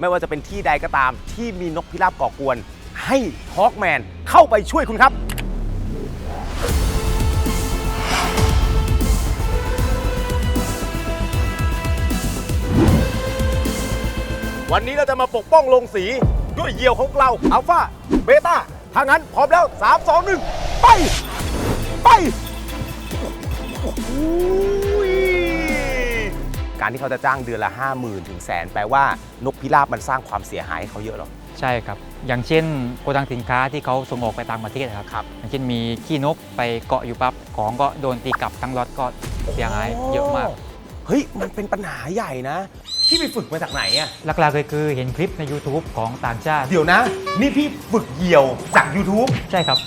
ไม่ว่าจะเป็นที่ใดก็ตาม ที่มีนกพิราบก่อกวน ให้ฮอ k แมนเข้าไปช่วยคุณครับ วันนี้เราจะมาปกป้องลงสีด้วยเหยี่ยวของเราอัลฟาเบต้าถ้างั้นพร้อมแล้ว 3 2 1 ไป ไปอุ้ย การที่เขาจะจ้างเดือนละ 5 0,000 ถึงแสนแปลว่านกพิราบมันสร้างความเสียหายให้เขาเยอะหรอ ใช่ครับ อย่างเช่นโกดังสินค้าที่เขาส่งออกไปต่างประเทศครับครับอย่างเช่นมีขี้นกไปเกาะอยู่ปั๊บของก็โดนตีกลับทั้งรถก็เสียหายเยอะมากเฮ้ย มันเป็นปัญหาใหญ่นะ พี่ไปฝึกมาจากไหนอะหลักๆเลยคือเห็นคลิปใน YouTube ของต่างชาติ เดี๋ยวนะ นี่พี่ฝึกเหยี่ยวจาก YouTube ใช่ครับ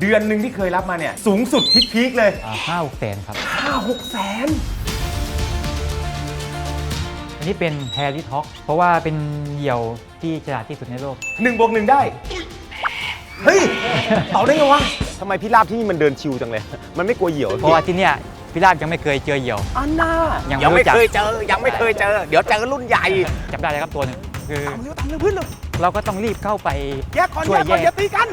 เดือนหนึ่งที่เคยรับมาเนี่ย สูงสุดพีคๆเลยห้าหกแสนครับ5 6แสน อันนี้เป็นแฮร์รี่ท็อกเพราะว่าเป็นเหยี่ยวที่ฉลาดที่สุดในโลก หนึ่งบวกหนึ่งได้ เฮ้ยเอาได้ไงวะทำไมพี่ลาบที่นี่มันเดินชิวจังเลย มันไม่กลัวเหยี่ยวหอเพราะว่าที่เนี่ยพิราบยังไม่เคยเจอเหยี่ยว อันน่ายัยังไม่ไม่รู้จัก เคยเจอ ยังไม่เคยเจอ เดี๋ยวเจอรุ่นใหญ่จับได้เลยครับตัวหนึงคือทำเร็วทำเร็วเพื่อนเร็วเราก็ต้องรีบเข้าไปแยกก่อนช่แยวยกก่อนแยกอย่าตีกัน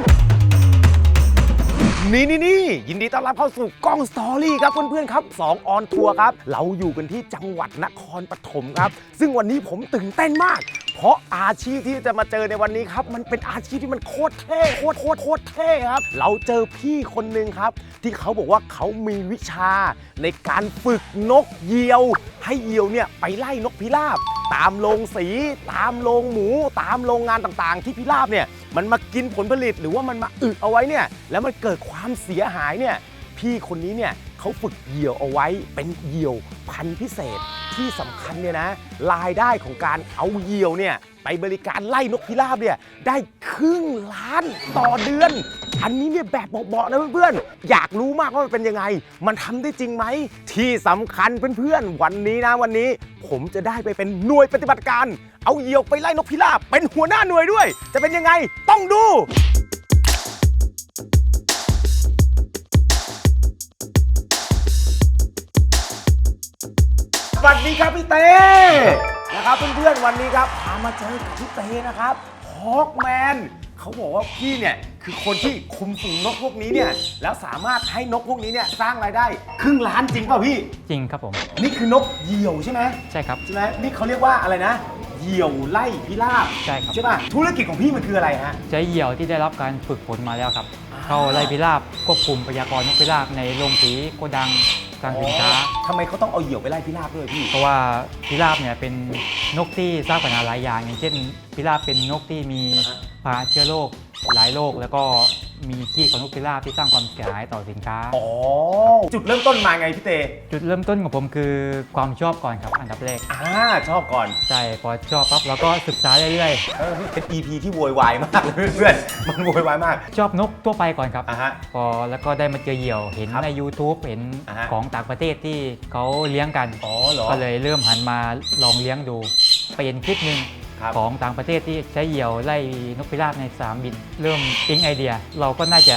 นี่นี่นี่ยินดีต้อนรับเข้าสู่กล้องสตอรี่ครับเพื่อนๆครับ2ออนทัวร์ครับ เราอยู่กันที่จังหวัดนครปฐมครับ ซึ่งวันนี้ผมตื่นเต้นมาก เพราะอาชีพที่จะมาเจอในวันนี้ครับ มันเป็นอาชีพที่มันโคตรเท่โคตรโคตรโคตรเท่ครับ เราเจอพี่คนหนึ่งครับ ที่เขาบอกว่าเขามีวิชา ในการฝึกนกเหยี่ยว ให้เหยี่ยวเนี่ยไปไล่นกพิราบ ตามโรงสี ตามโรงหมู ตามโรงงานต่างๆ ที่พิราบเนี่ย มันมากินผลผลิตหรือว่ามันมาอึเอาไว้เนี่ยแล้วมันเกิดความเสียหายเนี่ยพี่คนนี้เนี่ยเขาฝึกเหยี่ยวเอาไว้เป็นเหยี่ยวพันธุ์พิเศษที่สำคัญเนี่ยนะรายได้ของการเอาเหยี่ยวเนี่ยไปบริการไล่นกพิราบเนี่ยได้ครึ่งล้านต่อเดือน อันนี้เนี่ยแบบเบาๆนะเพื่อนๆ อยากรู้มากว่ามันเป็นยังไง มันทำได้จริงไหม ที่สำคัญเพื่อนๆ วันนี้นะวันนี้ ผมจะได้ไปเป็นหน่วยปฏิบัติการ เอาเหยี่ยวไปไล่นกพิราบเป็นหัวหน้าหน่วยด้วย จะเป็นยังไงต้องดู สวัสดีครับพี่เต้นะครับเพื่อนๆวันนี้ครับพามาเจอกับพี่เต้นะครับฮอกแมนเขาบอกว่าพี่เนี่ยคือคนที่คุมฝูงนกพวกนี้เนี่ยแล้วสามารถให้นกพวกนี้เนี่ยสร้างรายได้ ครึ่งล้านจริงเปล่าพี่ จริงครับผม นี่คือนกเหยี่ยวใช่ไหมใช่ครับ ใช่ไหมนี่เขาเรียกว่าอะไรนะ เหยี่ยวไล่พิราบใช่ครับ ใช่ป่ะธุรกิจของพี่มันคืออะไรฮะ ใช้เหยี่ยวที่ได้รับการฝึกฝนมาแล้วครับอ่าเข้าไล่พิราบควบคุมพยากรณ์นกพิราบในโรงสีโกดังกลางสินค้า ทำไมเขาต้องเอาเหยี่ยวไปไล่พิราบด้วยพี่ เพราะว่าพิราบเนี่ยเป็นนกที่สร้างปัญหาหลายอย่าง อย่างเช่นพิราบเป็นนกที่มีอ่าฮะพาเชื้อโรค หลายโรคแล้วก็มีขี้ของนกพิราบที่สร้างความเสียหายต่อสินค้า อ๋อ จุดเริ่มต้นมาไงพี่เตจุดเริ่มต้นของผมคือความชอบก่อนครับอันดับแรกอ่าชอบก่อน ใช่พอชอบปั๊บเราก็ศึกษาเรื่อยเออเป็น EP ที่โวยวายมากเลยเพื่อนๆมันโวยวายมาก ๆ ชอบนกทั่วไปก่อนครับ อะฮะ พอแล้วก็ได้มาเจอเหยี่ยวเห็นครับใน YouTube เห็นอ่าฮะ ของต่างประเทศที่เขาเลี้ยงกัน อ๋อเหรอ ก็เลยเริ่มหันมาลองเลี้ยงดูไปเห็นคลิปหนึ่ง ครับของต่างประเทศที่ใช้เหยี่ยวไล่นกพิราบในสนามบิน เริ่มปิ๊งไอเดีย เราก็น่าจะ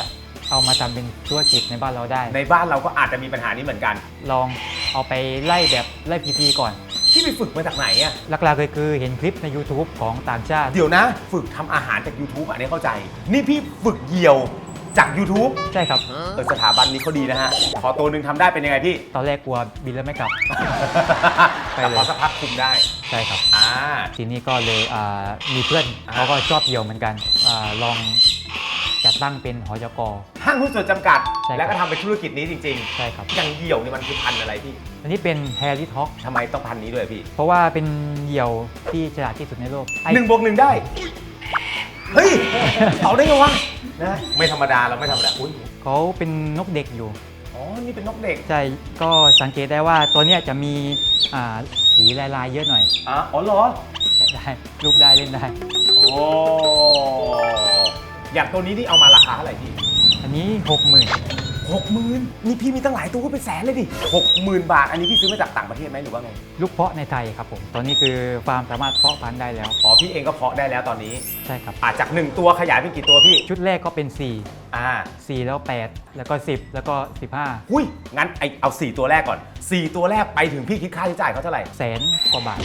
เอามาทำเป็นธุรกิจในบ้านเราได้ ในบ้านเราก็อาจจะมีปัญหานี้เหมือนกัน ลองเอาไปไล่แบบไล่พีๆก่อนที่ไปฝึกมาจากไหนอะหลักๆเลยคือเห็นคลิปใน YouTube ของต่างชาติ เดี๋ยวนะ ฝึกทำอาหารจาก YouTube อันนี้เข้าใจ นี่พี่ฝึกเหยี่ยว จาก YouTube ใช่ครับ เออสถาบันนี้เขาดีนะฮะ ขอตัวหนึ่งทำได้เป็นยังไงพี่ ตอนแรกกลัวบินแล้วไม่กลับ ไปแต่เลย พอสักพักคุมได้ ใช่ครับ อ่า ทีนี้ก็เลยอ่ามีเพื่อนอ่า เขาก็ชอบเหยี่ยวเหมือนกันอาลองจัดตั้งเป็นหอยกห้างหุ้นส่วนจำกัด ใช่ครับ แล้วก็ทำเป็นธุรกิจนี้จริงใช่ครับ ๆ อย่างเหยี่ยวนี่มันคือพันธุ์อะไรพี่อันนี้เป็นแฮร์รี่ท็อกทำไมต้องพันธุ์นี้ด้วยพี่เพราะว่าเป็นเหยี่ยวที่ฉลาดที่สุดในโลกไอ้หนึ่งบวกหนึ่งได้ เฮ้ยเอาได้ไงวะนะไม่ธรรมดาเราไม่ธรรมดาอุ้ยเขาเป็นนกเด็กอยู่ อ๋อ นี่เป็นนกเด็กใช่ก็สังเกตได้ว่าตัวเนี้ยจะมีอ่าสีลายๆเยอะหน่อยอ๋ออ๋อเหรอ ได้รูปได้เล่นได้ โอ้ อย่างตัวนี้นี่เอามาราคาเท่าไหร่พี่ อันนี้หก หมื่นหกหมื่นนี่พี่มีตั้งหลายตัวก็เป็นแสนเลยดิหกหมื่นบาท อันนี้พี่ซื้อมาจากต่างประเทศไหมหรือว่าไง ลูกเพาะในไทยครับผม ตอนนี้คือฟาร์มสามารถเพาะพันธุ์ได้แล้ว อ๋อ พี่เองก็เพาะได้แล้วตอนนี้ใช่ครับอาจากหนึ่งตัวขยายเป็นกี่ตัวพี่ ชุดแรกก็เป็น 4 อ่า 4 แล้ว 8 แล้วก็ 10 แล้วก็ 15หุ้ย งั้นไอเอา 4 ตัวแรกก่อน 4 ตัวแรกไปถึงพี่คิดค่าใช้จ่ายเขาเท่าไหร่แสนกว่าบาท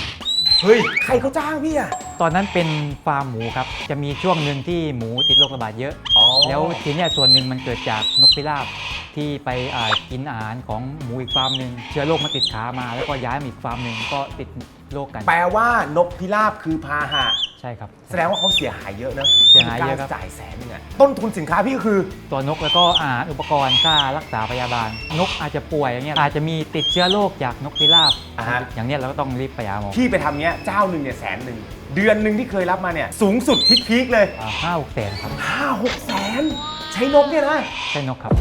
เฮ้ย ใครเขาจ้างพี่อะตอนนั้นเป็นฟาร์มหมูครับ จะมีช่วงหนึ่งที่หมูติดโรคระบาดเยอะ อ๋อ แล้วทีเนี้ยส่วนหนึ่งมันเกิดจากนกพิราบที่ไปอ่ากินอาหารของหมูอีกฟาร์มหนึ่งเชื้อโรคมาติดขามา แล้วก็ย้ายมาอีกฟาร์มหนึ่งก็ติดโรคกัน แปลว่านกพิราบคือพาหะ ใช่ครับแสดงว่าเขาเสียหายเยอะนะเสียหายเยอะครับกจ่ายแสนนึงอะต้นทุนสินค้าพี่ก็คือตัวนกแล้วก็อาหารอุปกรณ์ค่ารักษาพยาบาล นกอาจจะป่วยอย่างเงี้ยอาจจะมีติดเชื้อโรคจากนกพิราบอ่าฮะ อย่างเนี้ยเราก็ต้องรีบไปหาหมอพี่ไปทำเนี้ยเจ้าหนึ่งเนี่ยแสนหนึ่งเดือนหนึ่งที่เคยรับมาเนี่ยสูงสุดพีคๆเลย อ่าห้าหกแสนครับห้าหกแสนใช้นกเนี่ยนะใช่นกครับ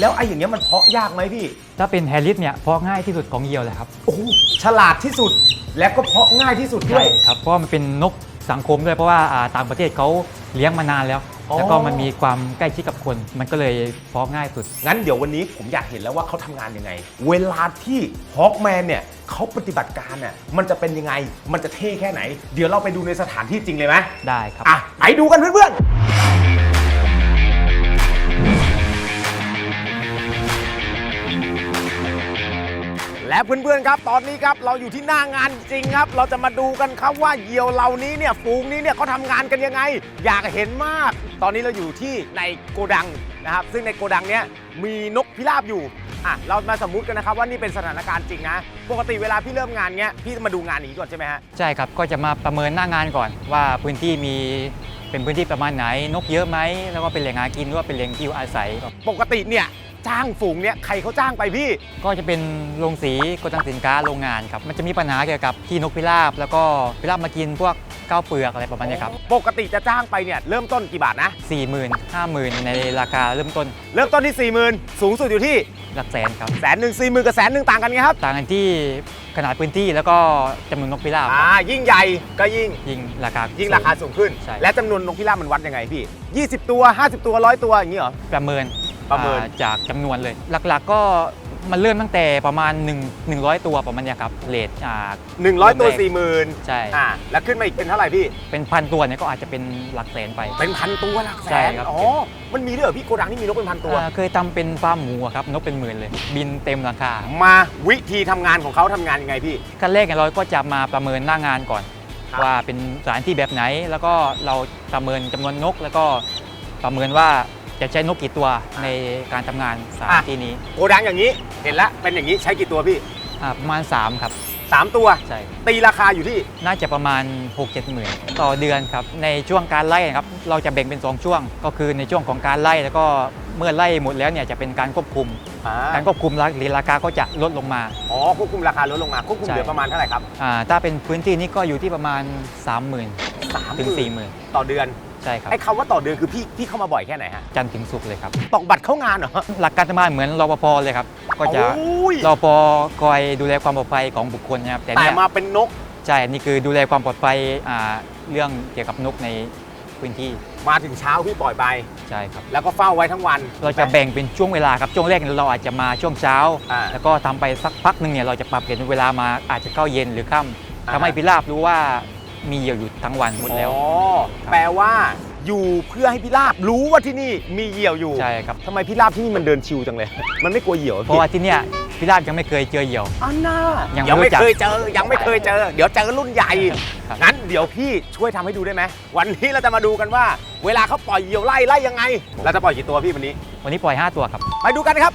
แล้วไอ้อย่างเงี้ยมันเพาะยากไหมพี่ ถ้าเป็นแฮร์ริสเนี่ยเพาะง่ายที่สุดของเหยี่ยวเลยครับ โอ้โหฉลาดที่สุด และก็เพาะง่ายที่สุดด้ใช่วย ครับเพราะว่ามันเป็นนกสังคมด้วยเพราะว่าอ่าต่างประเทศเขาเลี้ยงมานานแล้ว อ๋อ แล้วก็มันมีความใกล้ชิดกับคน มันก็เลยเพาะง่ายสุด งั้นเดี๋ยววันนี้ผมอยากเห็นแล้วว่าเขาทำงานยังไง เวลาที่ฮอ k แมนเนี่ยเขาปฏิบัติการน่ะมันจะเป็นยังไง มันจะเท่แค่ไหน เดี๋ยวเราไปดูในสถานที่จริงเลยไหมได้ครับ อะไปดูกันเพื่อนๆ และเพื่อนๆครับ ตอนนี้ครับเราอยู่ที่หน้างานจริงครับ เราจะมาดูกันครับว่าเหยี่ยวเหล่านี้เนี่ยฝูงนี้เนี่ยเขาทำงานกันยังไง อยากเห็นมาก ตอนนี้เราอยู่ที่ในโกดังนะครับ ซึ่งในโกดังเนี้ยมีนกพิราบอยู่อะเรามาสมมุติกันนะครับว่านี่เป็นสถานการณ์จริงนะปกติเวลาพี่เริ่มงานเนี้ยพี่มาดูงานนี้ก่อนใช่ไหมฮะใช่ครับ ก็จะมาประเมินหน้างานก่อน ว่าพื้นที่มีเป็นพื้นที่ประมาณไหน นกเยอะไหมแล้วก็เป็นแหล่งหากินหรือว่าเป็นแหล่งที่อยู่อาศัย ปกติเนี่ย จ้างฝูงเนี่ยใครเขาจ้างไปพี่ ก็จะเป็นโรงสีโกดังสินค้าโรงงานครับ มันจะมีปัญหาเกี่ยวกับที่นกพิราบ แล้วก็พิราบมากินพวกก้าวเปลือกอะไรประมาณเนี้ยครับปกติจะจ้างไปเนี่ยเริ่มต้นกี่บาทนะสี่หมื่นห้าหมื่นในราคาเริ่มต้นเริ่มต้นที่ 4 0,000 สูงสุดอยู่ที่หลักแสนครับ แสนหนึ่งสี่หมื่นกับแสนหนึ่งต่างกันไงครับ ต่างกันที่ขนาดพื้นที่แล้วก็จำนวนนกพิราบอ่า ยิ่งใหญ่ก็ยิ่ง ยิ่งราคา ยิ่งสูราคาสูงขึ้น ใช่ และจำนวนนกพิราบมันวัดยังไงพี่ 20 ตัว 50 ตัวร้อยตัวอย่างนี้เหรอ ประเมิน ประเมิน อ่าจากจำนวนเลย หลักๆก็มันเริ่มตั้งแต่ประมาณ 1 100 ตัวประมาณเนี้ยครับเลทอ่า100 ตัวแรก40,000ใช่อ่าแล้วขึ้นมาอีกเป็นเท่าไหร่พี่ เป็นพันตัวเนี่ยก็อาจจะเป็นหลักแสนไป เป็นพันตัวหลักแสใช่น ครับ อ๋อ มันมีด้วยเหรอพี่โกดังนี่มีนกเป็นพันตัว อ่าเคยทำเป็นฟาร์มหมูอะครับนกเป็นหมื่นเลย บินเต็มราคา มาวิธีทำงานของเขาทำงานยังไงพี่ ขั้นแรกเนี่ยเราก็จะมาประเมินหน้างานก่อน ครับ ว่าเป็นสถานที่แบบไหน แล้วก็เราประเมินจำนวนนก แล้วก็ประเมินว่า จะใช้นกกี่ตัวในการทำงานสถานที่นี้โกดังอย่างนี้เห็นแล้วเป็นอย่างนี้ใช้กี่ตัวพี่อ่าประมาณ 3 ครับสามตัวใช่ ตีราคาอยู่ที่น่าจะประมาณ 6 7หมื่นต่อเดือนครับ ในช่วงการไล่นะครับ เราจะแบ่งเป็น 2 ช่วง ก็คือในช่วงของการไล่แล้วก็เมื่อไล่หมดแล้วเนี่ยจะเป็นการควบคุมการควบคุมราราคาก็จะลดลงมา อ๋อควบคุมราคาลดลงมาควบคุมใช่ เหลือประมาณเท่าไหร่ครับอ่าถ้าเป็นพื้นที่นี้ก็อยู่ที่ประมาณ 30,000 3ถึง 40,000 ต่อเดือน ใช่ครับ ไอ้คำว่าต่อเดือนคือพี่พี่เข้ามาบ่อยแค่ไหนฮะจันทร์ถึงศุกร์เลยครับ ตอกบัตรเข้างานเหรอ หลักการทำงานเหมือนรปภเลยครับ ก็จะโอ้ย รปภคอยดูแลความปลอดภัยของบุคคลนะครับแต่แต่เนี่ยมาเป็นนกใช่นี่คือดูแลความปลอดภัยอ่าเรื่องเกี่ยวกับนกในพื้นที่มาถึงเช้าพี่ปล่อยไป ใช่ครับ แล้วก็เฝ้าไว้ทั้งวันเราจะแบ่งเป็นช่วงเวลาครับช่วงแรกเนี่ยเราอาจจะมาช่วงเช้า อ่า แล้วก็ทำไปสักพักหนึ่งเนี่ยเราจะปรับเปลี่ยนเวลามาอาจจะเข้าเย็นหรือค่ำอ่า ทำให้พิราบรู้ว่า มีเหยี่ยวอยู่ทั้งวันหมดแล้ว อ๋อครับแปลว่าอยู่เพื่อให้พี่ลาบรู้ว่าที่นี่มีเหยี่ยวอยู่ใช่ครับ ทำไมพี่ลาบที่นี่มันเดินชิวจังเลย มันไม่กลัวเหยี่ยวเพราะว่าที่เนี่ยพิราบยังไม่เคยเจอเหยี่ยว อันน่ายัยังไม่ไม่รู้จัก เคยเจอ ยังไม่เคยเจอ เดี๋ยวเจอรุ่นใหญ่ครับงั้นเดี๋ยวพี่ช่วยทำให้ดูได้ไหม วันนี้เราจะมาดูกันว่า เวลาเขาปล่อยเหยี่ยวไล่ไล่ยังไง เราจะปล่อยกี่ตัวพี่วันนี้ วันนี้ปล่อย 5 ตัวครับ ไปดูกันครับ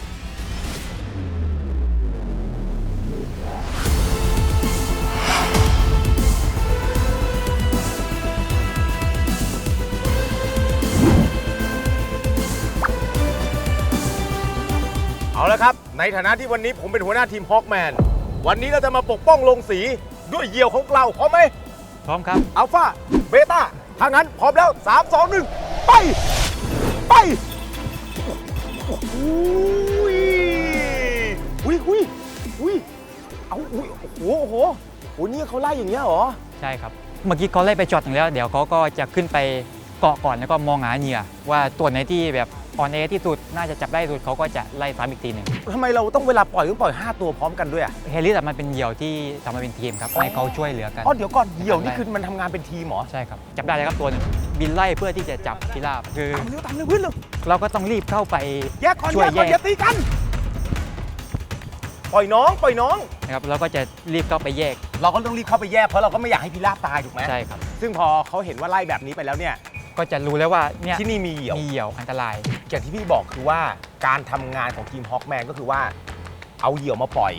เอาละครับ ในฐานะที่วันนี้ผมเป็นหัวหน้าทีมฮอ k แมน วันนี้เราจะมาปกป้องลงสีด้วยเหยี่ยวของเราพร้อมไหม พร้อมครับ อัลฟา เบต้า ถ้างั้นพร้อมแล้ว 3 2 1 ไป ไปอุ้ยอุ้ยอุ้ยอุ้ยเอาอุ้ยโอ้โห โอ้โหโอ้นี่เขาไล่อย่างเงี้ยเหรอ ใช่ครับ เมื่อกี้เขาไล่ไปจอดถึงแล้ว เดี๋ยวเขาก็จะขึ้นไปเกาะก่อนแล้วก็มองหาเหยื่อว่าตัวไหนที่แบบ อ่อนแอที่สุดน่าจะจับได้สุดเขาก็จะไล่ซ้ำอีกทีหนึ่งทำไมเราต้องเวลาปล่อยต้องปล่อย 5 ตัวพร้อมกันด้วยอะเฮลิสอะมันเป็นเหยี่ยวที่ทำมาเป็นทีมครับให้เขาช่วยเหลือกันอ๋อเดี๋ยวก่อนเหยี่ยวนี่คือมันทำงานเป็นทีมเหรอใช่ครับจับได้แล้วครับตัวหนึงบินไล่เพื่อที่จะจับพิราบคือตามเร็วตามเร็วเพื่อนเร็วเราก็ต้องรีบเข้าไปแยกก่อนช่แยวยกก่อนแยกอย่าตีกัน ปล่อยน้องปล่อยน้องนะครับเราก็จะรีบเข้าไปแยก เราก็ต้องรีบเข้าไปแยกเพราะเราก็ไม่อยากให้พิราบตายถูกไหมใช่ครับซึ่งพอเขาเห็นว่าไล่แบบนี้ไปแล้วเนี่ย ก็จะรู้แล้วว่าเนี่ยที่นี่มีเหยี่ยว มีเหยี่ยวอันตราย อย่างที่พี่บอกคือว่าการทำงานของทีมฮอ k แมนก็คือว่า เอาเหยี่ยวมาปล่อย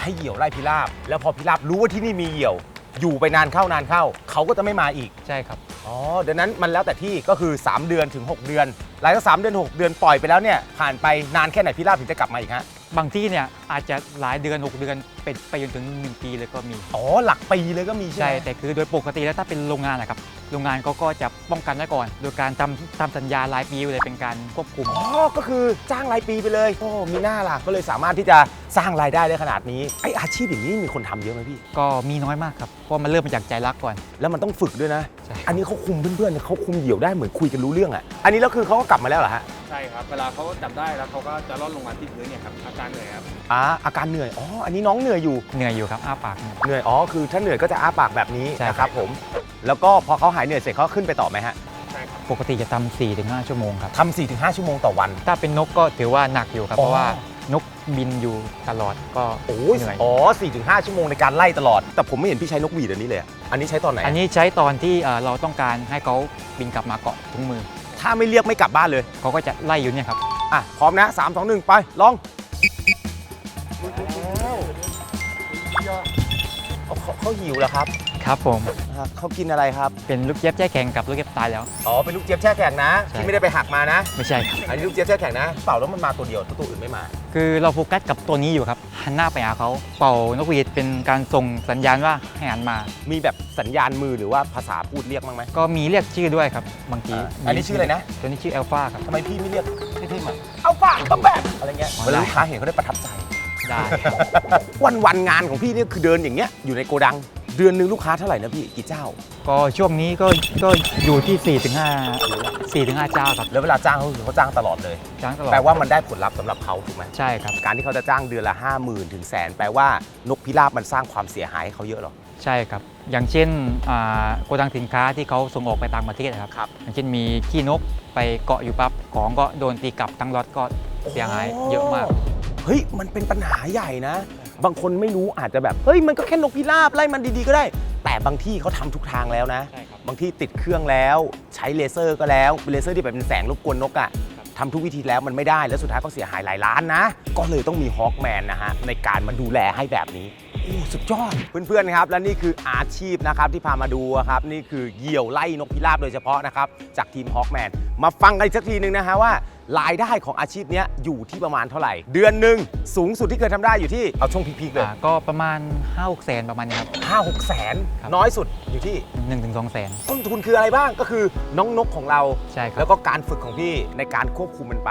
ให้เหยี่ยวไล่พิราบ แล้วพอพิราบรู้ว่าที่นี่มีเหยี่ยว อยู่ไปนานเข้านานเข้า เขาก็จะไม่มาอีก ใช่ครับ อ๋อดังนั้นมันแล้วแต่ที่ก็คือ 3 เดือนถึง 6 เดือน หลังจาก3เดือน 6 เดือนปล่อยไปแล้วเนี่ยผ่านไปนานแค่ไหนพิราบถึงจะกลับมาอีกฮะ บางที่เนี่ยอาจจะหลายเดือน 6 เดือนเป็นไปจนถึง 1 ปีเลยก็มี อ๋อหลักปีเลยก็มีใช่ใช่ ไหมแต่คือโดยปกติแล้วถ้าเป็นโรงงานนะครับ โรงงานเขาก็จะป้องกันไว้ก่อน โดยการทำทำสัญญารายปีไว้เลยเป็นการควบคุม อ๋อก็คือจ้างรายปีไปเลยโอ้มีหน้าล่ะก็เลยสามารถที่จะสร้างรายได้ได้ขนาดนี้ไออาชีพอย่างนี้มีคนทำเยอะไหมพี่ ก็มีน้อยมากครับ เพราะมันเริ่มมาจากใจรักก่อน แล้วมันต้องฝึกด้วยนะ ใช่ อันนี้เขาคุมเพื่อนๆเขาคุมเหยี่ยวได้เหมือนคุยกันรู้เรื่องอะ อันนี้แล้วคือเขาก็กลับมาแล้วเหรอฮะใช่ครับเวลาเขาจับได้แล้วเขาก็จะล่อนลงมาที่พื้นเนี่ยครับอาการเหนื่อยครับอ่าอาการเหนื่อยอ๋ออันนี้น้องเหนื่อยอยู่เหนื่อยอยู่ครับอ้าปากเนี่ย เหนื่อยอ๋อคือถ้าเหนื่อยก็จะอ้าปากแบบนี้ใช่ นะครับผม แล้วก็พอเขาหายเหนื่อยเสร็จเขาขึ้นไปต่อไหมฮะใช่ครับปกติจะทำ4ถึง5ชั่วโมงครับ ทำ4-5ถึงชั่วโมงต่อวัน ถ้าเป็นนกก็ถือว่าหนักอยู่ครับ อ๋อ เพราะว่านกบินอยู่ตลอดก็โอ้ยเหนื่อยอ๋อ4-5ถึงชั่วโมงในการไล่ตลอด แต่ผมไม่เห็นพี่ใช้นกหวีดอันนี้เลยอะอันนี้ใช้ตอนไหนอันนี้ใช้ตอนที่เอ่อเราต้องการให้เขาบินกลับมาเกาะถุงมือ ถ้าไม่เรียกไม่กลับบ้านเลย เขาก็จะไล่อยู่เนี่ยครับ อะ พร้อมนะ 3 2 1 ไป ลองเอาเขาเขาหิวแล้วครับครับผม อ่าเขากินอะไรครับ เป็นลูกเจี๊ยบแจ้แข็งกับลูกเจี๊ยบตายแล้ว อ๋อ เป็นลูกเจี๊ยบแช่แข็งนะ ใช่ ที่ไม่ได้ไปหักมานะ ไม่ใช่ครับ อันนี้ลูกเจี๊ยบแช่แข็งนะ เป่าแล้วมันมาตัวเดียว ตัวอื่นไม่มา คือเราโฟกัสกับตัวนี้อยู่ครับหันหน้าไปหาเขาเป่านกหวีดเป็นการส่งสัญญาณว่าให้หันมา มีแบบสัญญาณมือหรือว่าภาษาพูดเรียกบ้างไหม ก็มีเรียกชื่อด้วยครับบางทีอันนี้ชื่ออะไรนะ ตัวนี้ชื่อเอลฟาครับ ทำไมพี่ไม่เรียกให้พี่มาเอาป่ะต้อแบบอะไรเงี้ยเวลาลูกค้าเห็นเขาได้ประทับใจ ได้ วันวันงานของพี่เนี่ยคือเดินอย่างเงี้ยอยู่ในโกดัง เดือนหนึ่งลูกค้าเท่าไหร่นะพี่กี่เจ้า ก็ช่วงนี้ก็ก็อยู่ที่ 4-5 สี่ถึงห้าเจ้าครับแล้วเวลาจ้างเขาคือเขาจ้างตลอดเลย จ้างตลอดแปลว่ามันได้ผลลัพธ์สำหรับเขาถูกไหมใช่ครับการที่เขาจะจ้างเดือนละห้าหมื่นถึงแสนแปลว่านกพิราบมันสร้างความเสียหายให้เขาเยอะหรอ ใช่ครับ อย่างเช่นอ่าโกดังสินค้าที่เขาส่งออกไปต่างประเทศนะครับรบอย่างเช่นมีขี้นกไปเกาะอยู่ปั๊บของก็โดนตีกลับทั้งรถก็เสียหายเยอะมาก เฮ้ย มันเป็นปัญหาใหญ่นะ บางคนไม่รู้อาจจะแบบเฮ้ยมันก็แค่นกพิราบไล่มันดีๆก็ได้ แต่บางที่เขาทำทุกทางแล้วนะใช่ครับบางที่ติดเครื่องแล้วใช้เลเซอร์ก็แล้วเป็นเลเซอร์ที่แบบเป็นแสงรบกวนนกอะ่ะทำทุกวิธีแล้วมันไม่ได้แล้วสุดท้ายก็เสียหายหลายล้านนะ ก็เลยต้องมีฮอ k แมนนะฮะในการมาดูแลให้แบบนี้ โอ้สุดยอด เพื่อนๆครับ และนี่คืออาชีพนะครับที่พามาดูอะครับ นี่คือเหยี่ยวไล่นกพิราบโดยเฉพาะนะครับ จากทีมฮอ k แมนมาฟังกันอีกสักทีหนึ่งนะฮะว่ารายได้ของอาชีพเนี้ยอยู่ที่ประมาณเท่าไหร่ เดือนหนึ่งสูงสุดที่เคยทำได้อยู่ที่เอาช่วงพีคๆเลยอ่าก็ประมาณ5้าแสนประมาณนี้ครับห้าหกแสนครับน้อยสุดอยู่ที่หนึ่งถึงสองแสนต้นทุนคืออะไรบ้างก็คือน้องนกของเราใช่ครัแล้บวก็การฝึกของพี่ในการควบคุมมันไป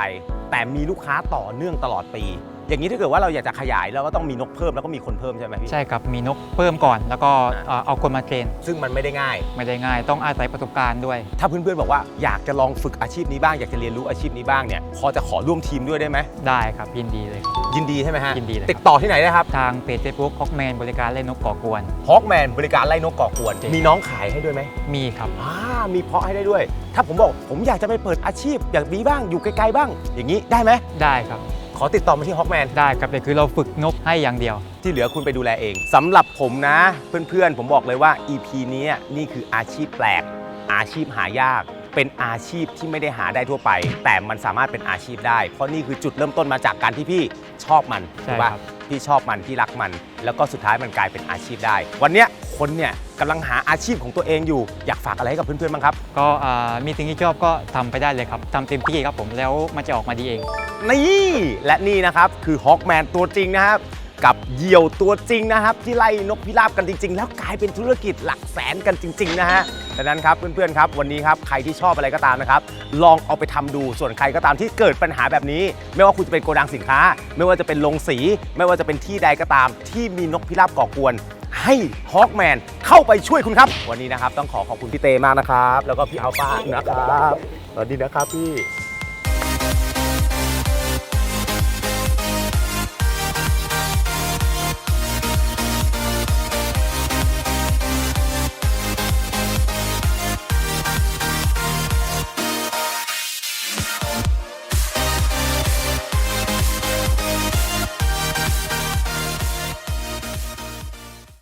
แต่มีลูกค้าต่อเนื่องตลอดปี อย่างนี้ถ้าเกิดว่าเราอยากจะขยายเราก็ต้องมีนกเพิ่มแล้วก็มีคนเพิ่มใช่ไหมพี่ ใช่ครับ มีนกเพิ่มก่อน แล้วก็อ่าเอ่อเอาคนมาเทรนซึ่งมันไม่ได้ง่าย ไม่ได้ง่าย ต้องอาศัยประสบการณ์ด้วย ถ้าเพื่อนๆบอกว่าอยากจะลองฝึกอาชีพนี้บ้างอยากจะเรียนรู้อาชีพนี้บ้างเนี่ยพอจะขอร่วมทีมด้วยได้ไหมได้ครับ ยินดีเลยครับ ยินดีใช่ไหมฮะยินดีเลยติดต่อที่ไหนได้ครับทางเพจเฟซบุ๊กฮอกแมนบริการเล่นนกก่อกวน ฮอ k แมนบริการไล่นกก่อกวนจริง มีน้องขายให้ด้วยไหมมีครับ อ่ามีเพาะให้ได้ด้วย ถ้าผมบอกผมอยากจะไปเปิดอาชีพอย่างนี้บ้างอยู่ไกลๆบ้าง อย่างนี้ได้ไหมได้ครับข อติดต่อมาที่ฮอ k แมนได้ครับแต่คือเราฝึกนกให้อย่างเดียว ที่เหลือคุณไปดูแลเองสำหรับผมนะ เพื่อนๆ ผมบอกเลยว่า EP นี้นี่คืออาชีพแปลก อาชีพหายาก เป็นอาชีพที่ไม่ได้หาได้ทั่วไป แต่มันสามารถเป็นอาชีพได้ เพราะนี่คือจุดเริ่มต้นมาจากการที่พี่ชอบมันใช่ถูกปะครับ พี่ชอบมันพี่รักมัน แล้วก็สุดท้ายมันกลายเป็นอาชีพได้ วันเนี้ยคนเนี่ยกำลังหาอาชีพของตัวเองอยู่ อยากฝากอะไรให้กับเพื่อนๆบ้างครับ ก็อ่ามีสิ่งที่ชอบก็ทำไปได้เลยครับทำเต็มที่ครับผมแล้วมันจะออกมาดีเอง นี่และนี่นะครับคือฮอ k แมนตัวจริงนะครับ กับเหยี่ยวตัวจริงนะครับ ที่ไล่นกพิราบกันจริง ๆ แล้วกลายเป็นธุรกิจหลักแสนกันจริง ๆ นะฮะ ดังนั้นครับเพื่อนๆครับวันนี้ครับใครที่ชอบอะไรก็ตามนะครับลองเอาไปทำดูส่วนใครก็ตามที่เกิดปัญหาแบบนี้ ไม่ว่าคุณจะเป็นโกดังสินค้า ไม่ว่าจะเป็นโรงสี ไม่ว่าจะเป็นที่ใดก็ตาม ที่มีนกพิราบก่อกวน ให้ฮอ k แมนเข้าไปช่วยคุณครับ วันนี้นะครับต้องขอขอบคุณพี่เตมากนะครับ แล้วก็พี่อัลฟานะครับสวัสดีนะครับพี่